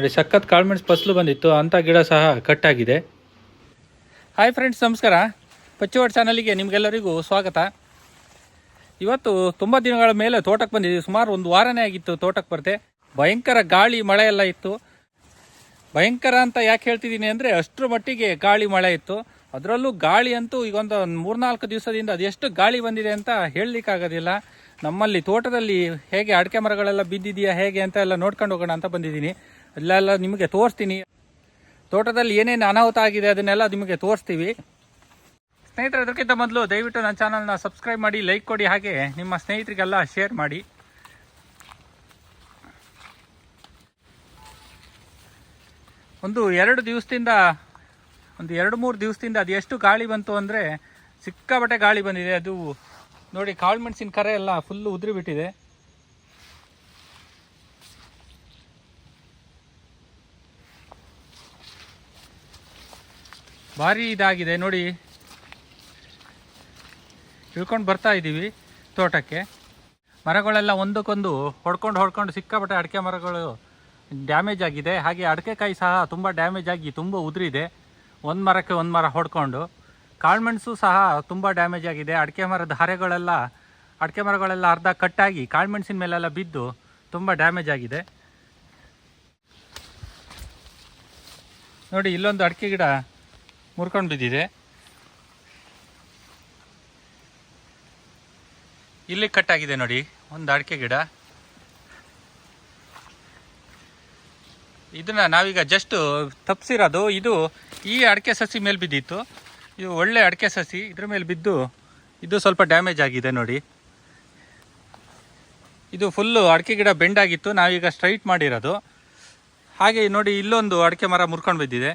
ನೋಡಿ, ಸಖತ್ ಕಾಳುಮೆಣಸು ಫಸಲು ಬಂದಿತ್ತು ಅಂಥ ಗಿಡ ಸಹ ಕಟ್ಟಾಗಿದೆ. ಹಾಯ್ ಫ್ರೆಂಡ್ಸ್ ನಮಸ್ಕಾರ. ಪಚ್ಚವಾಡ್ ಚಾನಲಿಗೆ ನಿಮಗೆಲ್ಲರಿಗೂ ಸ್ವಾಗತ. ಇವತ್ತು ತುಂಬ ದಿನಗಳ ಮೇಲೆ ತೋಟಕ್ಕೆ ಬಂದಿದ್ದೀವಿ. ಸುಮಾರು ಒಂದು ವಾರನೇ ಆಗಿತ್ತು ತೋಟಕ್ಕೆ ಬರ್ತೆ ಭಯಂಕರ ಗಾಳಿ, ಮಳೆ ಎಲ್ಲ ಇತ್ತು. ಭಯಂಕರ ಅಂತ ಯಾಕೆ ಹೇಳ್ತಿದ್ದೀನಿ ಅಂದರೆ, ಅಷ್ಟರ ಮಟ್ಟಿಗೆ ಗಾಳಿ, ಮಳೆ ಇತ್ತು. ಅದರಲ್ಲೂ ಗಾಳಿ ಅಂತೂ ಈಗ ಒಂದು ಮೂರ್ನಾಲ್ಕು ದಿವಸದಿಂದ ಅದೆಷ್ಟು ಗಾಳಿ ಬಂದಿದೆ ಅಂತ ಹೇಳಲಿಕ್ಕಾಗೋದಿಲ್ಲ. ನಮ್ಮಲ್ಲಿ ತೋಟದಲ್ಲಿ ಹೇಗೆ ಅಡಿಕೆ ಮರಗಳೆಲ್ಲ ಬಿದ್ದಿದೆಯಾ ಹೇಗೆ ಅಂತ ಎಲ್ಲ ನೋಡ್ಕೊಂಡು ಹೋಗೋಣ ಅಂತ ಬಂದಿದ್ದೀನಿ. ಅಲ್ಲೆಲ್ಲ ನಿಮಗೆ ತೋರಿಸ್ತೀನಿ. ತೋಟದಲ್ಲಿ ಏನೇನು ಅನಾಹುತ ಆಗಿದೆ ಅದನ್ನೆಲ್ಲ ನಿಮಗೆ ತೋರಿಸ್ತೀವಿ. ಸ್ನೇಹಿತರೆ, ಅದಕ್ಕಿಂತ ಮೊದಲು ದಯವಿಟ್ಟು ನನ್ನ ಚಾನಲ್ನ ಸಬ್ಸ್ಕ್ರೈಬ್ ಮಾಡಿ, ಲೈಕ್ ಕೊಡಿ ಹಾಗೆ ನಿಮ್ಮ ಸ್ನೇಹಿತರಿಗೆಲ್ಲ ಶೇರ್ ಮಾಡಿ. ಒಂದು ಎರಡು ದಿವಸದಿಂದ, ಒಂದು ಎರಡು ಮೂರು ದಿವಸದಿಂದ ಅದು ಎಷ್ಟು ಗಾಳಿ ಬಂತು ಅಂದರೆ ಸಿಕ್ಕಾಬಟ್ಟೆ ಗಾಳಿ ಬಂದಿದೆ. ಅದು ನೋಡಿ, ಕಾಳು ಮೆಣಸಿನ ಕರೆ ಎಲ್ಲ ಫುಲ್ಲು ಉದುರಿ ಭಾರಿ ಇದಾಗಿದೆ. ನೋಡಿ ಇಳ್ಕೊಂಡು ಬರ್ತಾ ಇದ್ದೀವಿ ತೋಟಕ್ಕೆ. ಮರಗಳೆಲ್ಲ ಒಂದಕ್ಕೊಂದು ಹೊಡ್ಕೊಂಡು ಹೊಡ್ಕೊಂಡು ಸಿಕ್ಕಾಪಟ್ಟೆ ಅಡಿಕೆ ಮರಗಳು ಡ್ಯಾಮೇಜ್ ಆಗಿದೆ. ಹಾಗೆ ಅಡಿಕೆಕಾಯಿ ಸಹ ತುಂಬ ಡ್ಯಾಮೇಜ್ ಆಗಿ ತುಂಬ ಉದುರಿದೆ. ಒಂದು ಮರಕ್ಕೆ ಒಂದು ಮರ ಹೊಡ್ಕೊಂಡು. ಕಾಳುಮೆಣಸು ಸಹ ತುಂಬ ಡ್ಯಾಮೇಜ್ ಆಗಿದೆ. ಅಡಿಕೆ ಮರದ ಹರೆಗಳೆಲ್ಲ, ಅಡಿಕೆ ಮರಗಳೆಲ್ಲ ಅರ್ಧ ಕಟ್ಟಾಗಿ ಕಾಳುಮೆಣಸಿನ ಮೇಲೆಲ್ಲ ಬಿದ್ದು ತುಂಬ ಡ್ಯಾಮೇಜ್ ಆಗಿದೆ. ನೋಡಿ, ಇಲ್ಲೊಂದು ಅಡಿಕೆ ಗಿಡ. ಮುರ್ಕೊಂಡು ಬಿದ್ದಿದೆ. ಇಲ್ಲಿ ಕಟ್ಟಾಗಿದೆ ನೋಡಿ, ಒಂದು ಅಡಿಕೆ ಗಿಡ. ಇದನ್ನ ನಾವೀಗ ಜಸ್ಟ್ ತಪ್ಪಿಸಿರೋದು ಇದು ಈ ಅಡಿಕೆ ಸಸಿ ಮೇಲೆ ಬಿದ್ದಿತ್ತು. ಇದು ಒಳ್ಳೆ ಅಡಿಕೆ ಸಸಿ, ಇದ್ರ ಮೇಲೆ ಬಿದ್ದು ಇದು ಸ್ವಲ್ಪ ಡ್ಯಾಮೇಜ್ ಆಗಿದೆ ನೋಡಿ. ಇದು ಫುಲ್ಲು ಅಡಿಕೆ ಗಿಡ ಬೆಂಡ್ ಆಗಿತ್ತು, ನಾವೀಗ ಸ್ಟ್ರೈಟ್ ಮಾಡಿರೋದು. ಹಾಗೆ ನೋಡಿ, ಇಲ್ಲೊಂದು ಅಡಿಕೆ ಮರ ಮುರ್ಕೊಂಡು ಬಿದ್ದಿದೆ.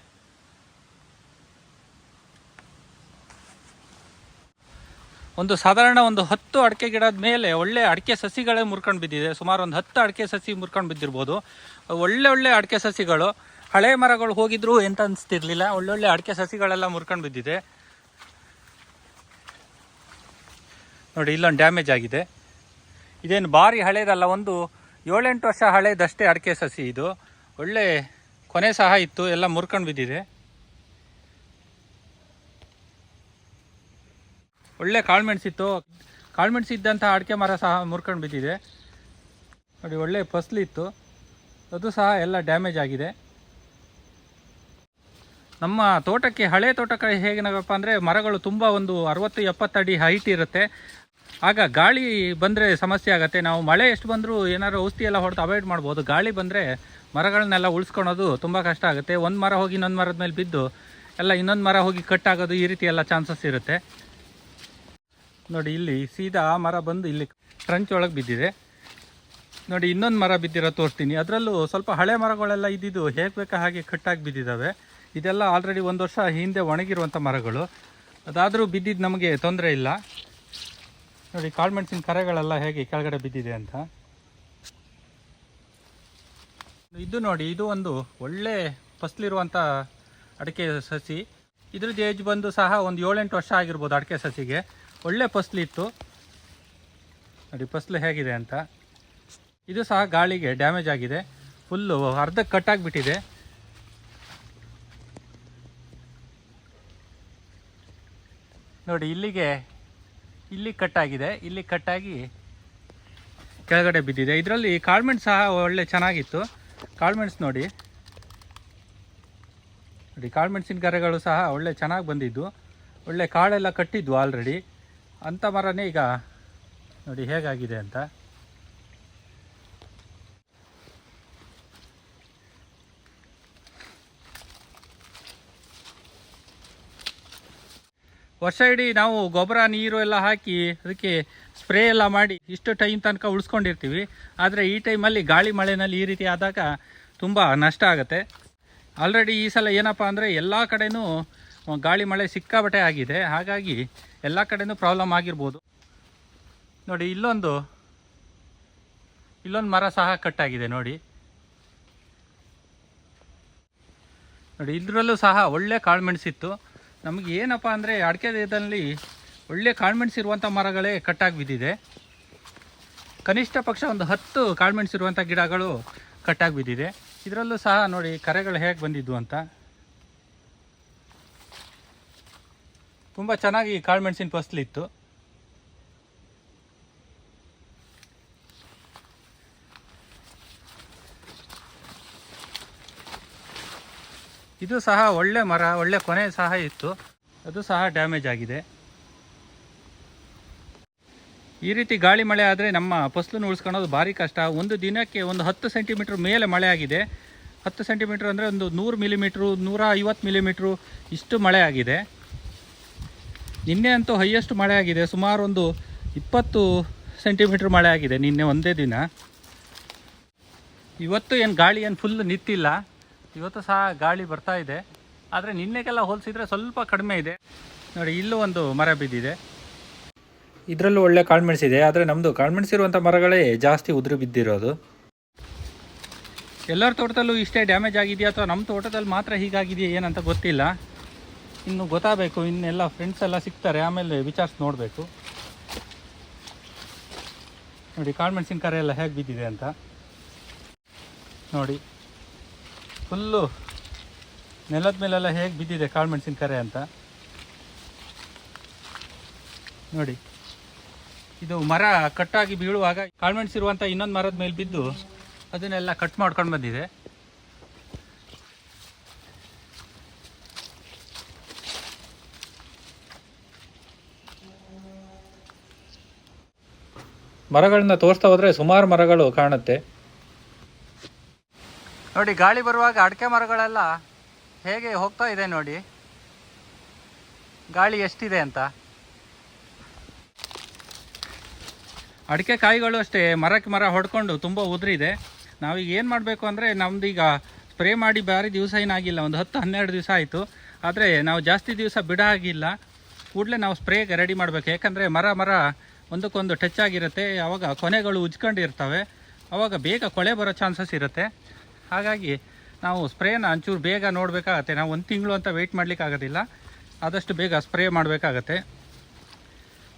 ಒಂದು ಸಾಧಾರಣ ಒಂದು ಹತ್ತು ಅಡಿಕೆ ಗಿಡದ ಮೇಲೆ ಒಳ್ಳೆ ಅಡಿಕೆ ಸಸಿಗಳೇ ಮುರ್ಕೊಂಡು ಬಿದ್ದಿದೆ. ಸುಮಾರು ಒಂದು ಹತ್ತು ಅಡಿಕೆ ಸಸಿ ಮುರ್ಕೊಂಡು ಬಿದ್ದಿರ್ಬೋದು. ಒಳ್ಳೆ ಒಳ್ಳೆ ಅಡಿಕೆ ಸಸಿಗಳು, ಹಳೆ ಮರಗಳು ಹೋಗಿದ್ರು ಎಂತ ಅನಿಸ್ತಿರ್ಲಿಲ್ಲ. ಒಳ್ಳೊಳ್ಳೆ ಅಡಿಕೆ ಸಸಿಗಳೆಲ್ಲ ಮುರ್ಕೊಂಡು ಬಿದ್ದಿದೆ. ನೋಡಿ, ಇಲ್ಲೊಂದು ಡ್ಯಾಮೇಜ್ ಆಗಿದೆ. ಇದೇನು ಭಾರಿ ಹಳೇದಲ್ಲ, ಒಂದು ಏಳೆಂಟು ವರ್ಷ ಹಳೇದಷ್ಟೇ ಅಡಿಕೆ ಸಸಿ ಇದು. ಒಳ್ಳೆ ಕೊನೆ ಸಹ ಇತ್ತು, ಎಲ್ಲ ಮುರ್ಕೊಂಡು ಬಿದ್ದಿದೆ. ಒಳ್ಳೆ ಕಾಳುಮೆಣಸಿತ್ತು ಕಾಳುಮೆಣಸು ಇದ್ದಂಥ ಅಡಿಕೆ ಮರ ಸಹ ಮುರ್ಕೊಂಡು ಬಿದ್ದಿದೆ. ನೋಡಿ, ಒಳ್ಳೆ ಫಸಲಿತ್ತು ಅದು ಸಹ ಎಲ್ಲ ಡ್ಯಾಮೇಜ್ ಆಗಿದೆ. ನಮ್ಮ ತೋಟಕ್ಕೆ, ಹಳೆ ತೋಟಕ್ಕೆ ಹೇಗಿನಪ್ಪ ಅಂದರೆ ಮರಗಳು ತುಂಬ ಒಂದು ಅರವತ್ತು, ಎಪ್ಪತ್ತು ಅಡಿ ಹೈಟ್ ಇರುತ್ತೆ. ಆಗ ಗಾಳಿ ಬಂದರೆ ಸಮಸ್ಯೆ ಆಗುತ್ತೆ. ನಾವು ಮಳೆ ಎಷ್ಟು ಬಂದರೂ ಏನಾದ್ರು ಔಷಧಿ ಎಲ್ಲ ಹೊಡೆದು ಅವಾಯ್ಡ್ ಮಾಡ್ಬೋದು. ಗಾಳಿ ಬಂದರೆ ಮರಗಳನ್ನೆಲ್ಲ ಉಳಿಸ್ಕೊಳೋದು ತುಂಬ ಕಷ್ಟ ಆಗುತ್ತೆ. ಒಂದು ಮರ ಹೋಗಿ ಇನ್ನೊಂದು ಮರದ ಮೇಲೆ ಬಿದ್ದು, ಎಲ್ಲ ಇನ್ನೊಂದು ಮರ ಹೋಗಿ ಕಟ್ ಆಗೋದು ಈ ರೀತಿ ಎಲ್ಲ ಚಾನ್ಸಸ್ ಇರುತ್ತೆ. ನೋಡಿ, ಇಲ್ಲಿ ಸೀದಾ ಆ ಮರ ಬಂದು ಇಲ್ಲಿ ಟ್ರಂಚ್ ಒಳಗೆ ಬಿದ್ದಿದೆ. ನೋಡಿ, ಇನ್ನೊಂದು ಮರ ಬಿದ್ದಿರೋ ತೋರಿಸ್ತೀನಿ. ಅದರಲ್ಲೂ ಸ್ವಲ್ಪ ಹಳೆ ಮರಗಳೆಲ್ಲ ಇದ್ದಿದ್ದು ಹೇಗೆ ಬೇಕಾ ಹಾಗೆ ಕಟ್ಟಾಗಿ ಬಿದ್ದಿದ್ದಾವೆ. ಇದೆಲ್ಲ ಆಲ್ರೆಡಿ ಒಂದು ವರ್ಷ ಹಿಂದೆ ಒಣಗಿರುವಂಥ ಮರಗಳು. ಅದಾದರೂ ಬಿದ್ದಿದ್ದು ನಮಗೆ ತೊಂದರೆ ಇಲ್ಲ. ನೋಡಿ ಕಾಳುಮೆಣಸಿನ ಕರೆಗಳೆಲ್ಲ ಹೇಗೆ ಕೆಳಗಡೆ ಬಿದ್ದಿದೆ ಅಂತ. ಇದು ನೋಡಿ, ಇದು ಒಂದು ಒಳ್ಳೆ ಫಸ್ಲಿರುವಂಥ ಅಡಿಕೆ ಸಸಿ. ಇದ್ರದ್ದು ಏಜ್ ಬಂದು ಸಹ ಒಂದು ಏಳೆಂಟು ವರ್ಷ ಆಗಿರ್ಬೋದು ಅಡಿಕೆ ಸಸಿಗೆ. ಒಳ್ಳೆ ಫಸಲಿತ್ತು ನೋಡಿ, ಫಸ್ಲು ಹೇಗಿದೆ ಅಂತ. ಇದು ಸಹ ಗಾಳಿಗೆ ಡ್ಯಾಮೇಜ್ ಆಗಿದೆ. ಫುಲ್ಲು ಅರ್ಧಕ್ಕೆ ಕಟ್ಟಾಗಿಬಿಟ್ಟಿದೆ ನೋಡಿ, ಇಲ್ಲಿಗೆ, ಇಲ್ಲಿ ಕಟ್ಟಾಗಿದೆ ಇಲ್ಲಿ ಕಟ್ಟಾಗಿ ಕೆಳಗಡೆ ಬಿದ್ದಿದೆ. ಇದರಲ್ಲಿ ಕಾಳುಮೆಣಸು ಸಹ ಒಳ್ಳೆ ಚೆನ್ನಾಗಿತ್ತು. ಕಾಳುಮೆಣಸು ನೋಡಿ. ನೋಡಿ, ಕಾಳ್ಮೆಣ್ಸಿನ ಗರೆಗಳು ಸಹ ಒಳ್ಳೆ ಚೆನ್ನಾಗಿ ಬಂದಿದ್ದು. ಒಳ್ಳೆ ಕಾಳೆಲ್ಲ ಕಟ್ಟಿದ್ದು ಆಲ್ರೆಡಿ ಅಂಥ ಮರನೇ ಈಗ ನೋಡಿ ಹೇಗಾಗಿದೆ ಅಂತ. ವರ್ಷ ಇಡೀ ನಾವು ಗೊಬ್ಬರ, ನೀರು ಎಲ್ಲ ಹಾಕಿ ಅದಕ್ಕೆ ಸ್ಪ್ರೇ ಎಲ್ಲ ಮಾಡಿ ಇಷ್ಟು ಟೈಮ್ ತನಕ ಉಳಿಸ್ಕೊಂಡಿರ್ತೀವಿ. ಆದರೆ ಈ ಟೈಮಲ್ಲಿ ಗಾಳಿ ಮಳೆನಲ್ಲಿ ಈ ರೀತಿ ಆದಾಗ ತುಂಬ ನಷ್ಟ ಆಗುತ್ತೆ. ಆಲ್ರೆಡಿ ಈ ಸಲ ಏನಪ್ಪ ಅಂದರೆ ಎಲ್ಲ ಕಡೆನೂ ಗಾಳಿ ಮಳೆ ಸಿಕ್ಕಾಬಟ್ಟೆ ಆಗಿದೆ. ಹಾಗಾಗಿ ಎಲ್ಲ ಕಡೆನೂ ಪ್ರಾಬ್ಲಮ್ ಆಗಿರ್ಬೋದು. ನೋಡಿ, ಇಲ್ಲೊಂದು ಇಲ್ಲೊಂದು ಮರ ಸಹ ಕಟ್ಟಾಗಿದೆ, ನೋಡಿ. ನೋಡಿ, ಇದರಲ್ಲೂ ಸಹ ಒಳ್ಳೆ ಕಾಳುಮೆಣಸಿತ್ತು. ನಮಗೆ ಏನಪ್ಪ ಅಂದರೆ ಅಡಿಕೆದಲ್ಲಿ ಒಳ್ಳೆ ಕಾಳುಮೆಣಸಿರುವಂಥ ಮರಗಳೇ ಕಟ್ಟಾಗಿ ಬಿದ್ದಿದೆ. ಕನಿಷ್ಠ ಪಕ್ಷ ಒಂದು ಹತ್ತು ಕಾಳುಮೆಣಸಿರುವಂಥ ಗಿಡಗಳು ಕಟ್ಟಾಗಿ ಬಿದ್ದಿದೆ. ಇದರಲ್ಲೂ ಸಹ ನೋಡಿ ಕರೆಗಳು ಹೇಗೆ ಬಂದಿದ್ವು ಅಂತ. ತುಂಬ ಚೆನ್ನಾಗಿ ಕಾಳು ಮೆಣಸಿನ ಫಸಲಿತ್ತು ಇದು ಸಹ ಒಳ್ಳೆ ಮರ, ಒಳ್ಳೆ ಕೊನೆ ಸಹ ಇತ್ತು. ಅದು ಸಹ ಡ್ಯಾಮೇಜ್ ಆಗಿದೆ. ಈ ರೀತಿ ಗಾಳಿ ಮಳೆ ಆದರೆ ನಮ್ಮ ಫಸಲನ್ನು ಉಳಿಸ್ಕೊಳ್ಳೋದು ಭಾರಿ ಕಷ್ಟ. ಒಂದು ದಿನಕ್ಕೆ ಒಂದು ಹತ್ತು ಸೆಂಟಿಮೀಟ್ರ್ ಮೇಲೆ ಮಳೆ ಆಗಿದೆ. ಹತ್ತು ಸೆಂಟಿಮೀಟ್ರ್ ಅಂದರೆ ಒಂದು ನೂರು ಮಿಲಿಮೀಟ್ರು ನೂರ ಐವತ್ತು ಮಿಲಿಮೀಟ್ರು ಇಷ್ಟು ಮಳೆ ಆಗಿದೆ. ನಿನ್ನೆ ಅಂತೂ ಹೈಯೆಸ್ಟ್ ಮಳೆ ಆಗಿದೆ. ಸುಮಾರು ಒಂದು ಇಪ್ಪತ್ತು ಸೆಂಟಿಮೀಟ್ರ್ ಮಳೆ ಆಗಿದೆ ನಿನ್ನೆ ಒಂದೇ ದಿನ. ಇವತ್ತು ಏನು ಗಾಳಿ ಏನು ಫುಲ್ ನಿಂತಿಲ್ಲ. ಇವತ್ತು ಸಹ ಗಾಳಿ ಬರ್ತಾ ಇದೆ. ಆದರೆ ನಿನ್ನೆಗೆಲ್ಲ ಹೋಲಿಸಿದ್ರೆ ಸ್ವಲ್ಪ ಕಡಿಮೆ ಇದೆ. ನೋಡಿ, ಇಲ್ಲೂ ಒಂದು ಮರ ಬಿದ್ದಿದೆ. ಇದರಲ್ಲೂ ಒಳ್ಳೆ ಕಾಳ್ಮೆಣಸಿದೆ ಆದರೆ ನಮ್ಮದು ಕಾಳ್ಮೆಣಸಿರುವಂಥ ಮರಗಳೇ ಜಾಸ್ತಿ ಉದುರು ಬಿದ್ದಿರೋದು. ಎಲ್ಲರ ತೋಟದಲ್ಲೂ ಇಷ್ಟೇ ಡ್ಯಾಮೇಜ್ ಆಗಿದೆಯಾ ಅಥವಾ ನಮ್ಮ ತೋಟದಲ್ಲಿ ಮಾತ್ರ ಹೀಗಾಗಿದೆಯಾ ಏನಂತ ಗೊತ್ತಿಲ್ಲ. ಇನ್ನು ಗೊತ್ತಾಗಬೇಕು, ಇನ್ನೆಲ್ಲ ಫ್ರೆಂಡ್ಸ್ ಎಲ್ಲ ಸಿಗ್ತಾರೆ, ಆಮೇಲೆ ವಿಚಾರಿಸಿ ನೋಡಬೇಕು. ನೋಡಿ ಕಾಳುಮೆಣಸಿನ ಕರೆ ಎಲ್ಲ ಹೇಗೆ ಬಿದ್ದಿದೆ ಅಂತ. ನೋಡಿ, ಫುಲ್ಲು ನೆಲದ ಮೇಲೆಲ್ಲ ಹೇಗೆ ಬಿದ್ದಿದೆ ಕಾಳುಮೆಣಸಿನ ಕರೆ ಅಂತ. ನೋಡಿ, ಇದು ಮರ ಕಟ್ಟಾಗಿ ಬೀಳುವಾಗ ಕಾಳುಮೆಣಸಿರುವಂಥ ಇನ್ನೊಂದು ಮರದ ಮೇಲೆ ಬಿದ್ದು ಅದನ್ನೆಲ್ಲ ಕಟ್ ಮಾಡ್ಕೊಂಡು ಬಂದಿದೆ. ಮರಗಳನ್ನ ತೋರಿಸ್ತಾ ಹೋದ್ರೆ ಸುಮಾರು ಮರಗಳು ಕಾಣುತ್ತೆ. ನೋಡಿ, ಗಾಳಿ ಬರುವಾಗ ಅಡಿಕೆ ಮರಗಳೆಲ್ಲ ಹೇಗೆ ಹೋಗ್ತಾ ಇದೆ ನೋಡಿ. ಗಾಳಿ ಎಷ್ಟಿದೆ ಅಂತ. ಅಡಿಕೆ ಕಾಯಿಗಳು ಅಷ್ಟೇ, ಮರಕ್ಕೆ ಮರ ಹೊಡ್ಕೊಂಡು ತುಂಬ ಉದುರಿದೆ. ನಾವೀಗ ಏನು ಮಾಡಬೇಕು ಅಂದರೆ, ನಮ್ದೀಗ ಸ್ಪ್ರೇ ಮಾಡಿ ಬಾರಿ ದಿವಸ ಏನಾಗಿಲ್ಲ, ಒಂದು ಹತ್ತು ಹನ್ನೆರಡು ದಿವಸ ಆಯಿತು. ಆದರೆ ನಾವು ಜಾಸ್ತಿ ದಿವಸ ಬಿಡ ಆಗಿಲ್ಲ ಕೂಡಲೇ ನಾವು ಸ್ಪ್ರೇಗೆ ರೆಡಿ ಮಾಡಬೇಕು. ಯಾಕಂದರೆ ಮರ ಮರ ಒಂದಕ್ಕೊಂದು ಟಚ್ ಆಗಿರುತ್ತೆ. ಆವಾಗ ಕೊನೆಗಳು ಉಜ್ಕೊಂಡಿರ್ತವೆ ಆವಾಗ ಬೇಗ ಕೊಳೆ ಬರೋ ಚಾನ್ಸಸ್ ಇರುತ್ತೆ. ಹಾಗಾಗಿ ನಾವು ಸ್ಪ್ರೇನ ಒಂಚೂರು ಬೇಗ ನೋಡಬೇಕಾಗತ್ತೆ. ನಾವು ಒಂದು ತಿಂಗಳು ಅಂತ ವೆಯ್ಟ್ ಮಾಡಲಿಕ್ಕಾಗೋದಿಲ್ಲ ಆದಷ್ಟು ಬೇಗ ಸ್ಪ್ರೇ ಮಾಡಬೇಕಾಗತ್ತೆ.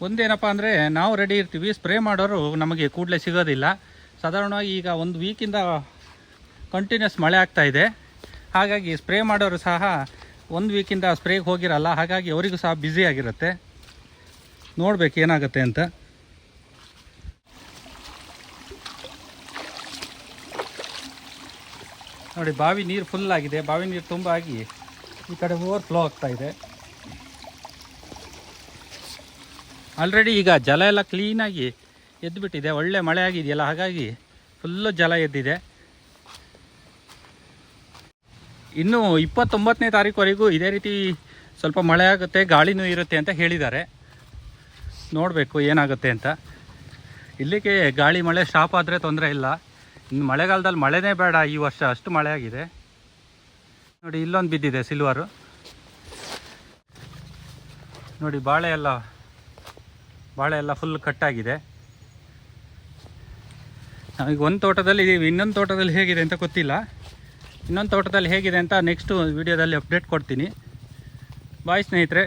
ಒಂದೇನಪ್ಪ ಅಂದರೆ, ನಾವು ರೆಡಿ ಇರ್ತೀವಿ ಸ್ಪ್ರೇ ಮಾಡೋರು ನಮಗೆ ಕೂಡಲೇ ಸಿಗೋದಿಲ್ಲ. ಸಾಧಾರಣವಾಗಿ ಈಗ ಒಂದು ವೀಕಿಂದ ಕಂಟಿನ್ಯೂಸ್ ಮಳೆ ಆಗ್ತಾಯಿದೆ ಹಾಗಾಗಿ ಸ್ಪ್ರೇ ಮಾಡೋರು ಸಹ ಒಂದು ವೀಕಿಂದ ಸ್ಪ್ರೇಗೆ ಹೋಗಿರಲ್ಲ. ಹಾಗಾಗಿ ಅವರಿಗೂ ಸಹ ಬ್ಯುಸಿ ಆಗಿರುತ್ತೆ. ನೋಡ್ಬೇಕು ಏನಾಗುತ್ತೆ ಅಂತ. ನೋಡಿ, ಬಾವಿ ನೀರು ಫುಲ್ ಆಗಿದೆ. ಬಾವಿ ನೀರು ತುಂಬ ಆಗಿ ಈ ಕಡೆ ಓವರ್ ಫ್ಲೋ ಆಗ್ತಾ ಇದೆ. ಆಲ್ರೆಡಿ ಈಗ ಜಲ ಎಲ್ಲ ಕ್ಲೀನಾಗಿ ಎದ್ದುಬಿಟ್ಟಿದೆ ಒಳ್ಳೆ ಮಳೆ ಆಗಿದೆಯಲ್ಲ, ಹಾಗಾಗಿ ಫುಲ್ಲು ಜಲ ಎದ್ದಿದೆ. ಇನ್ನು ಇಪ್ಪತ್ತೊಂಬತ್ತನೇ ತಾರೀಕುವರೆಗೂ ಇದೇ ರೀತಿ ಸ್ವಲ್ಪ ಮಳೆ ಆಗುತ್ತೆ ಗಾಳಿನೂ ಇರುತ್ತೆ ಅಂತ ಹೇಳಿದ್ದಾರೆ. ನೋಡಬೇಕು ಏನಾಗುತ್ತೆ ಅಂತ. ಇಲ್ಲಿಗೆ ಗಾಳಿ, ಮಳೆ ಸ್ಟಾಪ್ ಆದರೆ ತೊಂದರೆ ಇಲ್ಲ. ಇನ್ನು ಮಳೆಗಾಲದಲ್ಲಿ ಮಳೆನೇ ಬೇಡ ಈ ವರ್ಷ, ಅಷ್ಟು ಮಳೆ ಆಗಿದೆ. ನೋಡಿ, ಇಲ್ಲೊಂದು ಬಿದ್ದಿದೆ ಸಿಲ್ವರು ನೋಡಿ, ಬಾಳೆ ಎಲ್ಲ ಬಾಳೆ ಎಲ್ಲ ಫುಲ್ ಕಟ್ಟಾಗಿದೆ ನಮಗೆ ಒಂದು ತೋಟದಲ್ಲಿ ಇನ್ನೊಂದು ತೋಟದಲ್ಲಿ ಹೇಗಿದೆ ಅಂತ ಗೊತ್ತಿಲ್ಲ. ಇನ್ನೊಂದು ತೋಟದಲ್ಲಿ ಹೇಗಿದೆ ಅಂತ ನೆಕ್ಸ್ಟು ವಿಡಿಯೋದಲ್ಲಿ ಅಪ್ಡೇಟ್ ಕೊಡ್ತೀನಿ. ಬಾಯ್ ಸ್ನೇಹಿತರೆ.